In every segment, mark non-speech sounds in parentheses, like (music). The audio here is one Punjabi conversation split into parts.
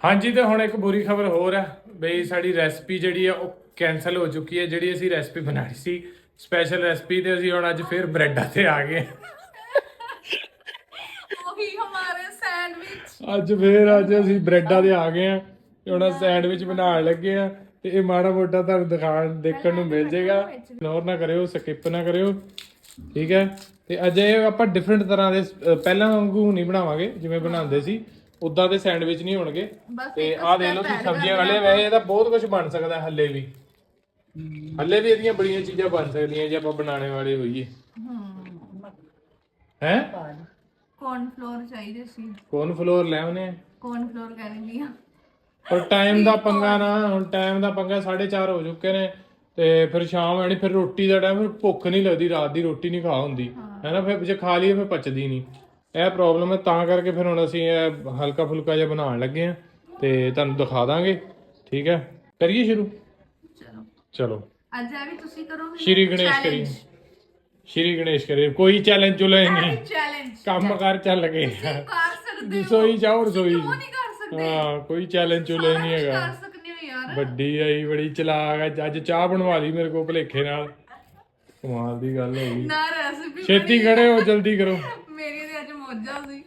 ਹਾਂਜੀ ਤੇ ਹੁਣ ਇੱਕ ਬੁਰੀ ਖਬਰ ਹੋਰ ਹੈ ਬਈ ਸਾਡੀ ਰੈਸਪੀ ਜਿਹੜੀ ਆ ਉਹ ਕੈਨਸਲ ਹੋ ਚੁੱਕੀ ਹੈ ਜਿਹੜੀ ਅਸੀਂ ਰੈਸਪੀ ਬਣਾਈ ਸੀ। ਸਪੈਸ਼ਲ ਰੈਸਪੀ ਤੇ ਅਸੀਂ ਹੁਣ ਅੱਜ ਫਿਰ ਬ੍ਰੈਡਾਂ ਤੇ ਆ ਗਏ ਉਹੀ ਹਮਾਰੇ ਸੈਂਡਵਿਚ। ਅੱਜ ਫੇਰ ਅੱਜ ਅਸੀਂ ਬ੍ਰੈਡਾਂ ਤੇ ਆ ਗਏ ਆ ਤੇ ਹੁਣ ਸੈਂਡਵਿਚ ਬਣਾਉਣ ਲੱਗੇ ਆ ਤੇ ਇਹ ਮਾੜਾ ਮੋਟਾ ਤੁਹਾਨੂੰ ਦਿਖਾਣ ਦੇਖਣ ਨੂੰ ਮਿਲ ਜਾਏਗਾ ਇਗਨੋਰ ਨਾ ਕਰਿਓ ਸਕਿਪ ਨਾ ਕਰਿਓ। ਠੀਕ ਹੈ? ਤੇ ਅੱਜ ਇਹ ਆਪਾਂ ਡਿਫਰੈਂਟ ਤਰ੍ਹਾਂ ਦੇ ਪਹਿਲਾਂ ਵਾਂਗੂ ਨਹੀਂ ਬਣਾਵਾਂਗੇ ਜਿਵੇਂ ਬਣਾਉਂਦੇ ਸੀ। ਉਦਾਂ ਦੇ ਸੈਂਡਵਿਚ ਨਹੀਂ ਹੋਣਗੇ। ਬਸ ਤੇ ਇੱਕ ਆਹ ਦੇਖ ਲਓ step ਤੁਸੀਂ add ਸਬਜ਼ੀਆਂ ਕਰ ਵਾਲੇ ਵੈਸੇ ਇਹਦਾ ਬਹੁਤ ਕੁਝ ਬਣ ਸਕਦਾ ਹੈ ਹੱਲੇ ਵੀ। ਹੱਲੇ ਵੀ ਇਹਦੀਆਂ ਬੜੀਆਂ ਚੀਜ਼ਾਂ ਬਣ ਸਕਦੀਆਂ ਜੇ ਆਪਾਂ ਬਣਾਉਣੇ ਵਾਲੇ ਹੋਈਏ। ਹੈ। ਕੌਰਨ ਫਲੋਰ ਚਾਹੀਦੇ ਸੀ। ਕੌਨ ਫਲੋਰ ਲੈ ਆਉਨੇ ਕੌਰਨ ਫਲੋਰ ਕਹਿੰਦੀ ਆ। ਪਰ ਟਾਈਮ ਦਾ ਪੰਗਾ ਨਾ ਹੁਣ ਟਾਈਮ ਦਾ ਪੰਗਾ 4:30 ਹੋ ਚੁੱਕੇ ਨੇ। ਤੇ ਫਿਰ ਸ਼ਾਮ ਆਣੀ ਫਿਰ ਰੋਟੀ ਦਾ ਟਾਈਮ ਫਿਰ ਭੁੱਖ ਨਹੀਂ ਲੱਗਦੀ ਰਾਤ ਦੀ ਰੋਟੀ ਨਹੀਂ ਖਾ ਹੁੰਦੀ। ਹੈਨਾ ਫਿਰ ਜੇ ਖਾ ਲਈਏ ਫਿਰ ਪਚਦੀ ਨਹੀਂ। ਇਹ ਪ੍ਰੋਬਲਮ ਹੈ ਤਾਂ ਕਰਕੇ ਫਿਰ ਹੁਣ ਅਸੀਂ ਇਹ ਹਲਕਾ ਫੁਲਕਾ ਜਿਹਾ ਬਣਾਉਣ ਲੱਗੇ ਆ ਤੇ ਤੁਹਾਨੂੰ ਦਿਖਾ ਦਾਂਗੇ ਠੀਕ ਹੈ? ਕਰੀਏ ਸ਼ੁਰੂ? ਚਲੋ। ਚਲੋ। ਅੱਜ ਆ ਵੀ ਤੁਸੀਂ ਕਰੋਗੇ ਸ਼੍ਰੀ ਗਣੇਸ਼ ਕਰੀ। ਸ਼੍ਰੀ ਗਣੇਸ਼ ਕਰੀ। ਕੋਈ ਚੈਲੰਜ ਚੁਲੇ ਨਹੀਂ। ਚੈਲੰਜ ਕੰਮ ਕਰ ਚੱਲ ਗਏ। ਕਰ ਸਕਦੇ ਹੋ। ਰਸੋਈ ਜਾਓ ਰਸੋਈ। ਕਿਉਂ ਨਹੀਂ ਕਰ ਸਕਦੇ? ਹਾਂ ਕੋਈ ਚੈਲੰਜ ਚੁਲੇ ਨਹੀਂ ਹੈਗਾ। ਕਰ ਸਕਦੇ ਹੋ ਯਾਰ। ਵੱਡੀ ਆਈ ਬੜੀ ਚਲਾਕ ਅੱਜ ਅੱਜ ਚਾਹ ਬਣਵਾ ਲਈ ਮੇਰੇ ਕੋਲ ਭਲੇਖੇ ਨਾਲ। ਕਮਾਲ ਦੀ ਗੱਲ ਹੋ ਗਈ। ਨਾ ਰੈਸਿਪੀ ਛੇਤੀ ਖੜੇ ਹੋ ਜਲਦੀ ਕਰੋ। ਸੀ।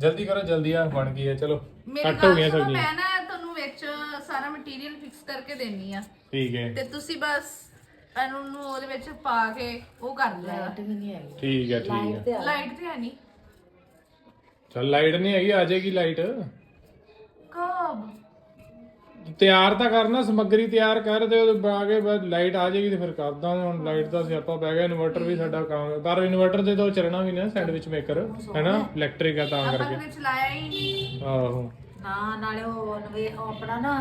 ਜਲਦੀ ਕਰੋ ਜਲਦੀ ਆ ਬਣ ਗਈ ਹੈ ਚਲੋ। ਮੇਰੀ ਕੱਟ ਹੋ ਸੁਣੋ ਸਬਜ਼ੀਆਂ। ਮੈਂ ਨਾ ਤੁਹਾਨੂੰ ਵਿੱਚ ਸਾਰਾ ਮਟੀਰੀਅਲ ਫਿਕਸ ਕਰਕੇ ਦੇਣੀ ਆ। ਠੀਕ ਹੈ। ਤੇ ਤੁਸੀਂ ਬਸ ਇਹਨੂੰ ਨੂੰ ਉਹਦੇ ਵਿੱਚ ਪਾ ਕੇ ਉਹ ਕਰ ਲੈਣਾ ਠੀਕ ਹੈ ਠੀਕ ਹੈ। ਲਾਈਟ ਤੇ ਹੈ ਨਹੀਂ ਚਲ ਲਾਈਟ ਨਹੀਂ ਹੈਗੀ ਆ ਜਾਏਗੀ ਲਾਈਟ ਕਬ? ਤਿਆਰ ਤਾਂ ਕਰਨਾ ਸਮੱਗਰੀ ਤਿਆਰ ਕਰ ਤੇ ਆ ਕੇ ਬਾਅਦ ਲਾਈਟ ਆ ਜਾਏਗੀ ਤੇ ਫਿਰ ਕਰਦਾ ਹੁਣ ਲਾਈਟ ਦਾ ਸਿਆਪਾ ਪੈ ਗਿਆ ਇਨਵਰਟਰ ਵੀ ਸਾਡਾ ਕੰਮ ਹੈ। ਪਰ ਇਨਵਰਟਰ ਦੇ ਤੋਂ ਚੱਲਣਾ ਵੀ ਨਾ ਸੈਂਡਵਿਚ ਮੇਕਰ। ਹੈਨਾ? ਇਲੈਕਟ੍ਰਿਕ ਆ ਤਾਂ ਕਰਕੇ। ਨੇ ਚਲਾਇਆ ਹੀ ਨਹੀਂ। ਆਹੋ। ਨਾ ਨਾਲੇ ਉਹ ਨਵੇਂ ਉਹ ਆਪਣਾ ਨਾ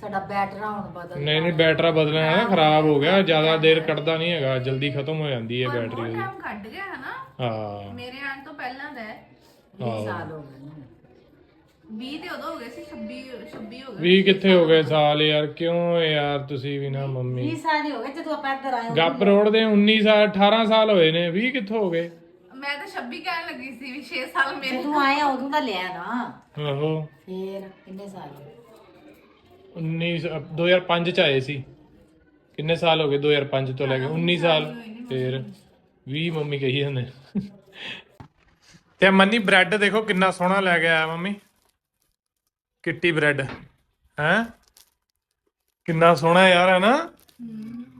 ਸਾਡਾ ਬੈਟਰਾ ਹੁਣ ਬਦਲ ਨਹੀਂ ਨਹੀਂ ਬੈਟਰਾ ਬਦਲਣਾ ਹੈ ਖਰਾਬ ਹੋ ਗਿਆ। ਜ਼ਿਆਦਾ ਦੇਰ ਕੱਢਦਾ ਨਹੀਂ ਹੈਗਾ ਜਲਦੀ ਖਤਮ ਹੋ ਜਾਂਦੀ ਹੈ ਬੈਟਰੀ ਉਹਦੀ। ਟਾਈਮ ਕੱਢ ਗਿਆ ਹੈ ਨਾ ਹਾਂ। ਮੇਰੇ ਆਉਣ ਤੋਂ ਪਹਿਲਾਂ ਦਾ ਹੈ। ਸਾਲ ਹੋ ਗਏ 20 ਤੇ ਉਦੋਂ ਹੋ ਗਏ ਸੀ 26 26 ਹੋ ਗਏ ਵੀ ਕਿੱਥੇ ਹੋ ਗਏ ਸਾਲ ਯਾਰ? ਕਿਉਂ ਯਾਰ ਤੁਸੀਂ ਵੀ ਨਾ ਮੰਮੀ? 20 ਸਾਲ ਹੀ ਹੋ ਗਏ ਜਦੋਂ ਆਪਾਂ ਇੱਧਰ ਆਏ ਗੱਪ ਰੋਡ ਦੇ 19 ਸਾਲ 18 ਸਾਲ ਹੋਏ ਨੇ 20 ਕਿੱਥੋਂ ਹੋ ਗਏ? ਮੈਂ ਤਾਂ 26 ਕਹਿਣ ਲੱਗੀ ਸੀ ਵੀ 6 ਸਾਲ ਮੇਰੇ ਜਦੋਂ ਆਏ ਆ ਉਦੋਂ ਦਾ ਲਿਆ ਨਾ। ਆਹੋ। ਫੇਰ ਕਿੰਨੇ ਸਾਲ 19 2005 ਚ ਆਏ ਸੀ। ਕਿੰਨੇ ਸਾਲ ਹੋ ਗਏ 2005 ਤੋਂ ਲੈ ਕੇ? 19 ਸਾਲ ਫਿਰ 20 ਮੰਮੀ ਕਹੀ ਜਾਂਦੇ। ਤੇ ਮੰਨੀ ਬ੍ਰੈਡ ਦੇਖੋ ਕਿੰਨਾ ਸੋਹਣਾ ਲੈ ਕੇ ਆਇਆ ਮੰਮੀ। Kitty bread. ਹੈ? ਕਿੰਨਾ ਸੋਹਣਾ ਯਾਰ ਹੈ ਨਾ?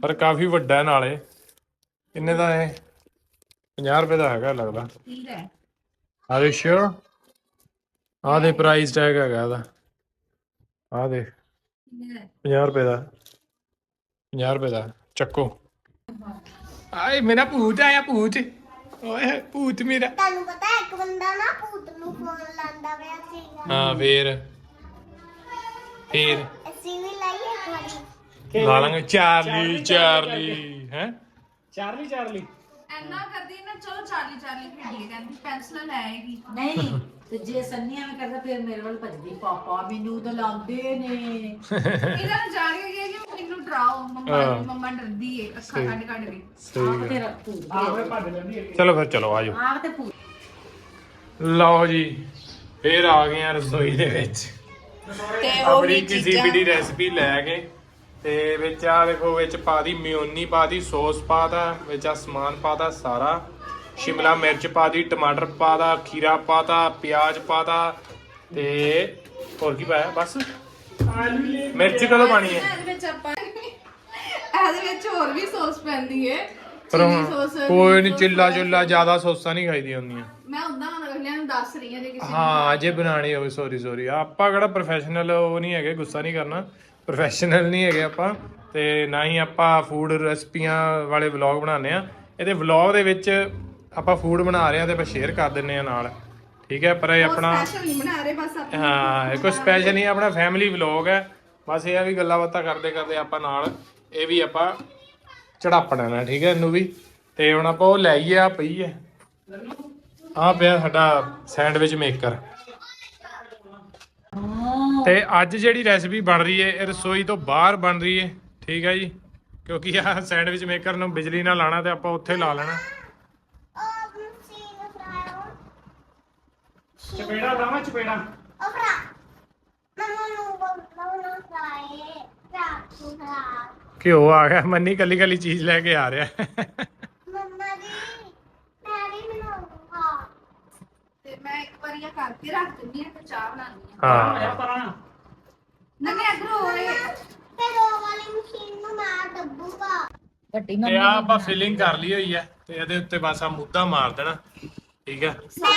ਪਰ ਕਾਫੀ ਵੱਡਾ ਹੈ ਨਾਲੇ। ਕਿੰਨੇ ਦਾ ਹੈ 50 ਰੁਪਏ ਦਾ ਹੈਗਾ ਲੱਗਦਾ। ਆਰ ਯੂ ਸ਼ੋਰ ਆ ਦੇ ਪ੍ਰਾਈਸ ਟੈਗ ਹੈਗਾ ਇਹਦਾ। ਆ ਦੇ 50 ਰੁਪਏ ਦਾ। 50 ਰੁਪਏ ਦਾ। ਚੱਕੋ। ਆਏ ਮੇਰਾ ਭੂਤ ਆਇਆ ਭੂਤ। ਓਏ ਭੂਤ ਮੇਰਾ। ਤੁਹਾਨੂੰ ਪਤਾ ਹੈ, ਇੱਕ ਬੰਦਾ ਨਾ ਭੂਤ ਨੂੰ ਫੋਨ ਲਾਉਂਦਾ ਪਿਆ ਸੀਗਾ। ਹਾਂ ਫੇਰ। ਫੇਰ ਅਸੀਂ ਵੀ ਲਾਈਏ ਵਾਰੀ ਲਾ ਲਾਂਗੇ ਚਾਰਲੀ ਚਾਰਲੀ ਹੈ? Charlie Charlie. ਐਨਾ ਕਰਦੀ ਨਾ ਚਲੋ ਚਾਲੀ ਚਾਲੀ ਖੇਡੀਏ ਕਹਿੰਦੀ ਪੈਨਸਲ ਲੈ ਆਏਗੀ। ਨਹੀਂ ਤੇ ਜੇ ਸੰਨੀ ਐਵੇਂ ਕਰਦਾ ਫਿਰ ਮੇਰੇ ਵੱਲ ਭੱਜਦੀ। ਪਾਪਾ ਮੈਨੂੰ ਤਾਂ ਲਾਉਂਦੇ ਨੇ। ਇਹਦਾ ਨੂੰ ਜਾਣ ਕੇ ਕਿ ਮੈਨੂੰ ਡਰਾਓ ਮੰਮਾ ਮੰਮਾ ਡਰਦੀ ਏ ਅੱਖਾਂ ਕੱਢ ਕੱਢ ਕੇ। ਆਪ ਤੇ ਰੱਖੂ। ਚਲੋ ਫਿਰ ਚਲੋ ਆਜੋ। ਆਪ ਤੇ ਭੂਤ ਲਓ ਜੀ ਫੇਰ ਆ ਗਏ ਆ ਰਸੋਈ ਦੇ ਵਿੱਚ। ਤੇ ਆਪਣੀ ਕਿਸੇ ਵੀ ਦੀ ਰੈਸਪੀ ਲੈ ਕੇ ਤੇ ਵਿੱਚ ਆ ਦੇਖੋ ਵਿੱਚ ਪਾ ਦੀ ਮਿਓਨੀ ਪਾ ਦੀ ਸੌਸ ਵਿੱਚ ਆ ਸਮਾਨ ਪਾਤਾ ਸਾਰਾ। ਸ਼ਿਮਲਾ ਮਿਰਚ ਪਾ ਦੀ ਟਮਾਟਰ ਪਾਦਾ ਖੀਰਾ ਪਾਤਾ ਪਿਆਜ਼ ਪਾਤਾ ਤੇ ਹੋਰ ਕੀ ਪਾਇਆ? ਬਸ। ਮਿਰਚ ਕਦੋਂ ਪਾਣੀ ਹੈ? ਇਹਦੇ ਵਿੱਚ ਆਪਾਂ ਇਹਦੇ ਵਿੱਚ ਹੋਰ ਵੀ ਸੌਸ ਪੈਂਦੀ ਏ ਪਰ ਚਿੱਲੀ ਹੁਣ ਸੌਸ ਕੋਈ ਨਹੀਂ ਚਿੱਲਾ ਚੁੱਲਾ ਜ਼ਿਆਦਾ ਸੌਸਾਂ ਨਹੀਂ ਖਾਈਦੀਆਂ ਹੁੰਦੀਆਂ। ਮੈਂ ਉਦਾਂ ਅਗਲਿਆਂ ਨੂੰ ਦੱਸ ਰਹੀ ਹਾਂ ਜੇ ਕਿਸੇ ਹਾਂ ਜੇ ਬਣਾਣੀ ਹੋਵੇ ਸੌਰੀ ਸੌਰੀ ਆਪਾਂ ਕਿਹੜਾ ਪ੍ਰੋਫੈਸ਼ਨਲ ਉਹ ਨਹੀਂ ਹੈਗੇ ਗੁੱਸਾ ਨਹੀਂ ਕਰਨਾ। ਪ੍ਰੋਫੈਸ਼ਨਲ ਨਹੀਂ ਹੈਗੇ ਆਪਾਂ ਤੇ ਨਾ ਹੀ ਆਪਾਂ ਫੂਡ ਰੈਸਪੀਆਂ ਵਾਲੇ ਵਲੌਗ ਬਣਾਉਂਦੇ ਆ ਇਹਦੇ ਵਲੌਗ ਦੇ ਵਿੱਚ ਆਪਾਂ ਫੂਡ ਬਣਾ ਰਹੇ ਆ ਤੇ ਆਪਾਂ ਸ਼ੇਅਰ ਕਰ ਦਿੰਨੇ ਆ ਨਾਲ। ਠੀਕ ਹੈ ਪਰ ਇਹ ਆਪਣਾ ਸਪੈਸ਼ਲ ਨਹੀਂ ਬਣਾ ਰਹੇ ਬਸ ਆਪਾਂ ਹਾਂ ਇਹ ਕੋਈ ਸਪੈਸ਼ਲ ਨਹੀਂ ਆਪਣਾ ਫੈਮਿਲੀ ਵਲੌਗ ਹੈ। ਬਸ ਇਹ ਆ ਵੀ ਗੱਲਾਂ ਬਾਤਾਂ ਕਰਦੇ ਕਰਦੇ ਆਪਾਂ ਨਾਲ ਇਹ ਵੀ ਆਪਾਂ ਚੜਾਪਣਾ ਨਾ ਠੀਕ ਹੈ ਇਹਨੂੰ ਵੀ। ਤੇ ਹੁਣ ਆਪਾਂ ਉਹ ਲੈ ਆਈਏ ਆ ਪਈ ਹੈ। ਆ ਪਿਆ ਸਾਡਾ ਸੈਂਡਵਿਚ ਮੇਕਰ। ਤੇ ਅੱਜ ਜਿਹੜੀ ਰੈਸਪੀ ਬਣ ਰਹੀ ਹੈ ਇਹ ਰਸੋਈ ਤੋਂ ਬਾਹਰ ਬਣ ਰਹੀ ਹੈ ਠੀਕ ਹੈ ਜੀ? ਕਿਉਂਕਿ ਆ ਸੈਂਡਵਿਚ ਮੇਕਰ ਨੂੰ ਬਿਜਲੀ ਨਾਲ ਲਾਣਾ ਤੇ ਆਪਾਂ ਉੱਥੇ ਲਾ ਲੈਣਾ। ਚਪੇੜਾ ਲਾਵਾਂ, ਚਪੇੜਾ? ਉਹ ਮੰਮਾ ਨਾ ਖਾਏ ਨੂੰ ਖਾ ਘਿਓ ਆ ਗਿਆ ਮੰਨੀ ਕੱਲੀ ਕੱਲੀ ਚੀਜ਼ ਲੈ ਕੇ ਆ ਰਿਹਾ ਮੰਮਾ ਜੀ ਮੈਂ ਵੀ ਬਣਾਉਂਗਾ ਤੇ ਮੈਂ ਇੱਕ ਵਾਰੀ ਇਹ ਕਰਕੇ ਰੱਖ ਦਿੰਦੀ ਹਾਂ ਤੇ ਚਾਹ ਬਣਾਉਣੀ ਹਾਂ। ਨੰਨੇ ਅਗਰ ਹੋਏ ਫਿਰ ਉਹ ਵਾਲੀ ਮਸ਼ੀਨ ਨੂੰ ਮੈਂ ਦੱਬੂਗਾ। ਵੱਡੀ ਤੇ ਆ ਆਪਾਂ ਫਿਲਿੰਗ ਕਰ ਲਈ ਹੋਈ ਹੈ ਤੇ ਇਹਦੇ ਉੱਤੇ ਬਸ ਆ ਮੁੱਦਾ ਮਾਰ ਦੇਣਾ ਠੀਕ ਹੈ ਮੈਂ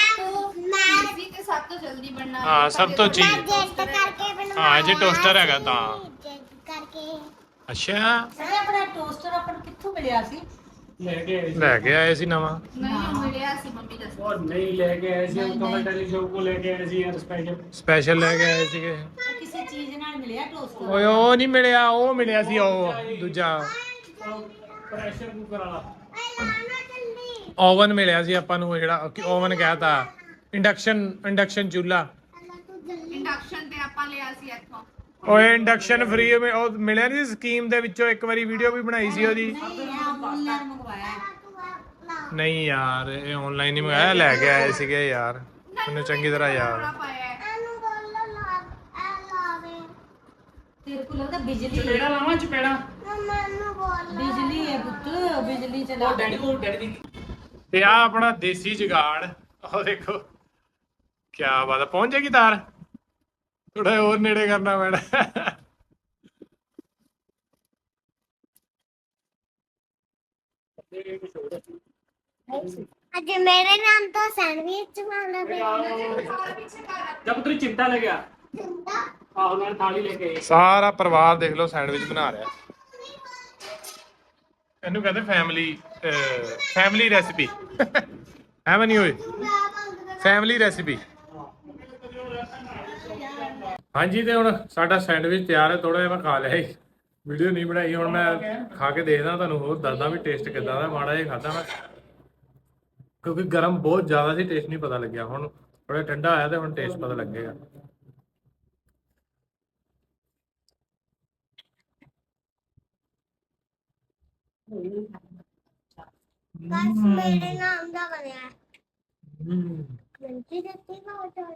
ਈਜ਼ੀ ਤੇ ਸਭ ਤੋਂ ਜਲਦੀ ਬਣਨਾ ਹਾਂ ਸਭ ਤੋਂ ਬਣਵਾਇਆ ਹਾਂ, ਇਹ 'ਚ toaster ਹੈਗਾ ਤਾਂ। ਜੈਟ ਕਰਕੇ। ਅੱਛਾ। ਸਾਰੇ ਆਪਣਾ ਟੋਸਟਰ ਆਪਾਂ ਨੂੰ ਕਿੱਥੋਂ ਮਿਲਿਆ ਸੀ? ਲੈ ਕੇ ਆਏ ਸੀ। ਲੈ ਕੇ ਆਏ ਸੀ ਮੰਮੀ ਦਾ ਉਹ ਨਹੀਂ ਲੈ ਕੇ ਆਏ ਸੀ ਕਮਲ ਸ਼ੋਅ ਕੋ ਲੈ ਕੇ ਆਏ ਸੀ ਸਪੈਸ਼ਲ ਸਪੈਸ਼ਲ ਲੈ ਕੇ ਆਏ ਮਿਲਿਆ ਉਹ ਮਿਲਿਆ ਸੀ ਉਹ ਦੂਜਾ। ਓਵਨ ਮਿਲਿਆ ਸੀ ਆਪਾਂ ਨੂੰ ਜਿਹੜਾ ਓਵਨ ਕਹਿਤਾ। ਇੰਡਕਸ਼ਨ ਇੰਡਕਸ਼ਨ ਚੁੱਲਾ। ਇੰਡਕਸ਼ਨ ਤੇ ਆਪਾਂ ਲਿਆ ਸੀ ਇੱਥੋਂ। ਓਏ ਇੰਡਕਸ਼ਨ ਫ੍ਰੀ ਉਹ ਮਿਲਿਆ ਨਹੀਂ ਸਕੀਮ ਦੇ ਵਿੱਚੋਂ ਇੱਕ ਵਾਰੀ ਵੀਡੀਓ ਵੀ ਬਣਾਈ ਸੀ ਉਹਦੀ। ਨਹੀਂ ਯਾਰ ਇਹ ਆਨਲਾਈਨ ਹੀ ਮੰਗਾਇਆ ਲੈ ਕੇ ਆਏ ਸੀਗੇ ਯਾਰ। ਮੈਨੂੰ ਚੰਗੀ ਤਰ੍ਹਾਂ ਯਾਦ ਹੈ। ਤੇ ਆਪਣਾ ਦੇਸੀ ਜਗਾੜ ਉਹ ਦੇਖੋ। ਕੀ ਬਾਤ ਹੈ ਪਹੁੰਚ ਜਾਏਗੀ ਤਾਰ? ਥੋੜਾ ਹੋਰ ਨੇੜੇ ਕਰਨਾ ਪੈਣਾ। ਅੱਜ ਮੇਰੇ ਨਾਮ ਤੋਂ ਸੈਂਡਵਿਚ ਮੰਗਦਾ ਪਿਆ ਜਦ ਤੇਰੀ ਚਿੰਤਾ ਲੱਗਿਆ ਚਿੰਤਾ ਆਹੋ ਨਾਲ ਥਾਲੀ ਲੈ ਕੇ ਸਾਰਾ ਪਰਿਵਾਰ ਦੇਖ ਲਓ ਸੈਂਡਵਿਚ ਬਣਾ ਰਿਹਾ। ਇਹਨੂੰ ਕਹਿੰਦੇ ਫੈਮਿਲੀ ਫੈਮਿਲੀ ਰੈਸਿਪੀ ਐਵੇਂ ਨਹੀਂ ਹੋਏ। ਫੈਮਿਲੀ ਰੈਸਿਪੀ ਹਾਂਜੀ ਤੇ ਹੁਣ ਸਾਡਾ ਸੈਂਡਵਿਚ ਤਿਆਰ ਹੈ ਥੋੜਾ ਜਿਹਾ ਮੈਂ ਖਾ ਲਿਆ ਸੀ। ਵੀਡੀਓ ਨਹੀਂ ਬਣਾਈ ਹੁਣ ਮੈਂ ਖਾ ਕੇ ਦੇਖਦਾ ਤੁਹਾਨੂੰ ਹੋਰ ਦੱਸਦਾ ਵੀ ਟੇਸਟ ਕਿੱਦਾਂ ਦਾ ਮਾੜਾ ਜਿਹਾ ਖਾਦਾ ਮੈਂ। ਕਿਉਂਕਿ ਗਰਮ ਬਹੁਤ ਜ਼ਿਆਦਾ ਸੀ ਟੇਸਟ ਨਹੀਂ ਪਤਾ ਲੱਗਿਆ। ਹੁਣ ਥੋੜਾ ਠੰਡਾ ਆਇਆ ਤੇ ਹੁਣ ਟੇਸਟ ਪਤਾ ਲੱਗੇਗਾ। ਬਸ ਮੇਰੇ ਨਾਮ ਦਾ ਬਣਿਆ। ਗੰਤੀ ਦਿੱਤੀ ਬਹੁਤ ਹੋਈ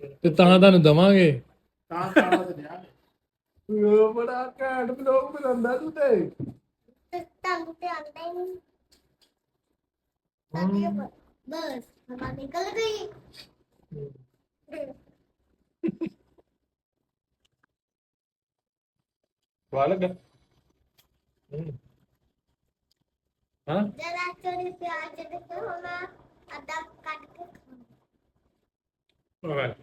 ਤੇ ਤਾਂ ਤੁਹਾਨੂੰ ਦਵਾਂਗੇ। ਤਾਂ ਸਾਰਾ ਤੇ ਵਿਆਹ ਉਹ ਬੜਾ ਘੈਂਟ ਬਲੌਗ ਬਣਾਉਂਦਾ ਤੂੰ ਤੇ। ਤੁਹਾਨੂੰ ਤੇ ਆਉਂਦਾ ਹੀ ਨਹੀਂ। ਬਾਕੀ ਬ- ਬਸ ਹਵਾ ਨਿਕਲ ਗਈ। ਵਾਹ ਲੱਗਾ। ਹੂੰ। ਹਾਂ? ਜਰਾ ਚੋਰੀ ਪਿਆਜ ਦੇ ਹੋਣਾ ਅੱਧਾ ਕੱਟ ਕੇ ਖਾਣਾ ਵਾਹ।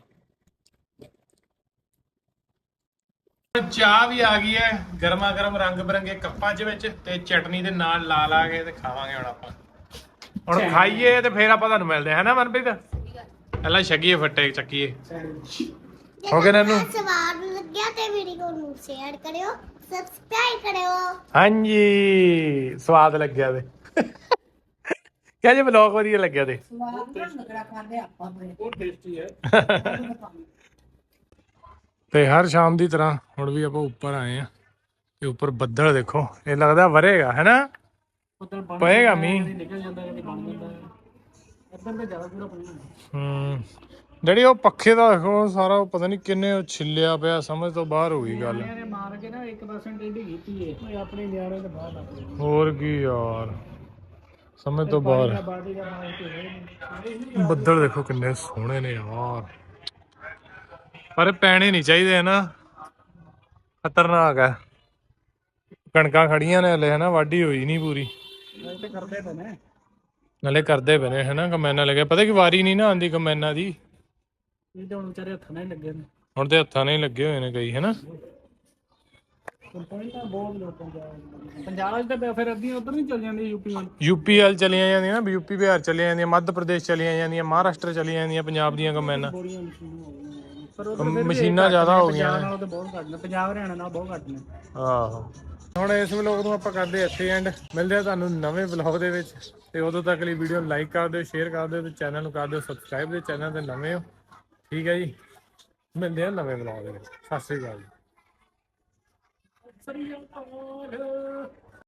ਚਾਹ ਵੀ ਆ ਗਈ ਹੈ ਗਰਮਾ ਗਰਮ ਰੰਗ ਬਰੰਗੇ ਕੱਪਾਂ 'ਚ ਵਿੱਚ ਤੇ ਚਟਨੀ ਦੇ ਨਾਲ ਲਾ ਲਾ ਕੇ ਤੇ ਖਾਵਾਂਗੇ ਹੁਣ ਆਪਾਂ। ਹੁਣ ਖਾਈਏ ਤੇ ਫੇਰ ਆਪਾਂ ਤੁਹਾਨੂੰ ਮਿਲਦੇ ਹਾਂ ਹੈ ਨਾ ਮਨਪ੍ਰੀਤ? ਅੱਲਾ ਛਕੀਏ ਫੱਟੇ ਚੱਕੀਏ। ਹੋ ਗਿਆ ਨਾਨੂ? ਸਵਾਦ ਲੱਗਿਆ ਤੇ ਵੀਡੀਓ ਨੂੰ ਸ਼ੇਅਰ ਕਰਿਓ ਸਬਸਕ੍ਰਾਈਬ ਕਰਿਓ। ਹਾਂਜੀ ਸਵਾਦ ਲੱਗਿਆ ਤੇ। ਕਿਹਾ ਵਲੌਗ ਵਧੀਆ ਲੱਗਿਆ ਤੇ। ਸਵਾਦ ਲੱਗਣਾ ਖਾਂਦੇ ਆਪਾਂ ਬਹੁਤ ਟੇਸਟੀ ਹੈ। (laughs) ਤੇ ਹਰ ਸ਼ਾਮ ਦੀ ਤਰ੍ਹਾਂ ਹੁਣ ਵੀ ਆਪਾਂ ਉੱਪਰ ਆਏ ਆ। ਤੇ ਉੱਪਰ ਬੱਦਲ ਦੇਖੋ ਇਹ ਲੱਗਦਾ ਵਰੇਗਾ ਹੈਨਾ ਪਏਗਾ ਮੀਂਹ। ਜਿਹੜੀ ਉਹ ਪੱਖੇ ਦਾ ਦੇਖੋ ਸਾਰਾ ਪਤਾ ਨਹੀਂ ਕਿੰਨੇ ਛਿੱਲਿਆ ਪਿਆ ਸਮਝ ਤੋਂ ਬਾਹਰ ਹੋ ਗਈ ਗੱਲ। ਹੋਰ ਕੀ ਯਾਰ ਸਮਝ ਤੋਂ ਬਾਹਰ। ਬੱਦਲ ਦੇਖੋ ਕਿੰਨੇ ਸੋਹਣੇ ਨੇ ਯਾਰ। ਪਰ ਪੈਣੇ ਨਹੀਂ ਚਾਹੀਦੇ ਨਾ ਖਤਰਨਾਕ ਹੈ ਕਣਕਾਂ ਖੜੀਆਂ ਨੇ ਹਲੇ ਹਨਾ ਵਾਢੀ ਹੋਈ ਨਹੀਂ ਪੂਰੀ। ਤੇ ਕਰਦੇ ਪਏ ਨੇ ਨਾਲੇ ਕਰਦੇ ਪਏ ਨੇ ਹਨਾ ਕਮੈਨਾਂ ਲੱਗੇ। ਪਤਾ ਕਿ ਵਾਰੀ ਨਹੀਂ ਨਾ ਆਂਦੀ ਕਮੈਨਾਂ ਦੀ। ਇਹ ਤਾਂ ਹੁਣ ਵਿਚਾਰੇ ਹੱਥਾਂ ਨਾਲ ਹੀ ਲੱਗੇ ਨੇ। ਹੁਣ ਤੇ ਹੱਥਾਂ ਨਾਲ ਹੀ ਲੱਗੇ ਹੋਏ ਨੇ ਕਈ ਹਨਾ। ਕੰਪਨੀ ਤਾਂ ਬਹੁਤ ਲੋਕ ਪੰਜਾਬ ਪੰਜਾਬ ਚ ਤਾਂ ਫਿਰ ਅੱਧੀਆਂ ਉਧਰ ਨਹੀਂ ਚੱਲ ਜਾਂਦੀ ਯੂਪੀ ਵੱਲ। ਯੂਪੀ ਵੱਲ ਚਲੀਆਂ ਜਾਂਦੀਆਂ ਨਾ ਯੂਪੀ ਬਿਹਾਰ ਚਲੀਆਂ ਜਾਂਦੀਆਂ ਮੱਧ ਪ੍ਰਦੇਸ਼ ਚਲੀਆਂ ਜਾਂਦੀਆਂ ਮਹਾਰਾਸ਼ਟਰ ਚਲੀਆਂ ਜਾਂਦੀਆਂ ਪੰਜਾਬ ਦੀਆਂ ਕਮੈਨਾਂ। ਬੋਰੀਆਂ ਮਸ਼ੀਨਾਂ ਹੋ ਗਈਆਂ ਪਰ ਉੱਧਰ ਫਿਰ ਵੀ ਮਸ਼ੀਨਾਂ ਜ਼ਿਆਦਾ ਹੋ ਗਈਆਂ ਪੰਜਾਬ ਨੇ। ਨਾਲੋਂ ਤਾਂ ਬਹੁਤ ਘੱਟ ਨੇ ਪੰਜਾਬ ਹਰਿਆਣਾ ਨਾਲ ਬਹੁਤ ਘੱਟ ਨੇ। ਆਹੋ। ਹੁਣ ਇਸ ਵਲੌਗ ਨੂੰ ਆਪਾਂ ਕਰਦੇ ਇੱਥੇ ਐਂਡ ਮਿਲਦੇ ਆ ਤੁਹਾਨੂੰ ਨਵੇਂ ਵਲੌਗ ਦੇ ਵਿੱਚ। ਤੇ ਉਦੋਂ ਤੱਕ ਲਈ ਵੀਡੀਓ ਨੂੰ ਲਾਈਕ ਕਰ ਦਿਓ ਸ਼ੇਅਰ ਕਰ ਦਿਓ ਤੇ ਚੈਨਲ ਨੂੰ ਕਰ ਦਿਓ ਸਬਸਕ੍ਰਾਈਬ ਦੇ ਚੈਨਲ ਤੇ ਨਵੇਂ ਹੋ। ਠੀਕ ਹੈ ਜੀ। ਮਿਲਦੇ ਆ ਨਵੇਂ ਵਲੌਗ ਦੇ ਵਿੱਚ। ਸਤਿ ਸ੍ਰੀ ਅਕਾਲ ਜੀ। ਸਰੀ ਅਕਾਲ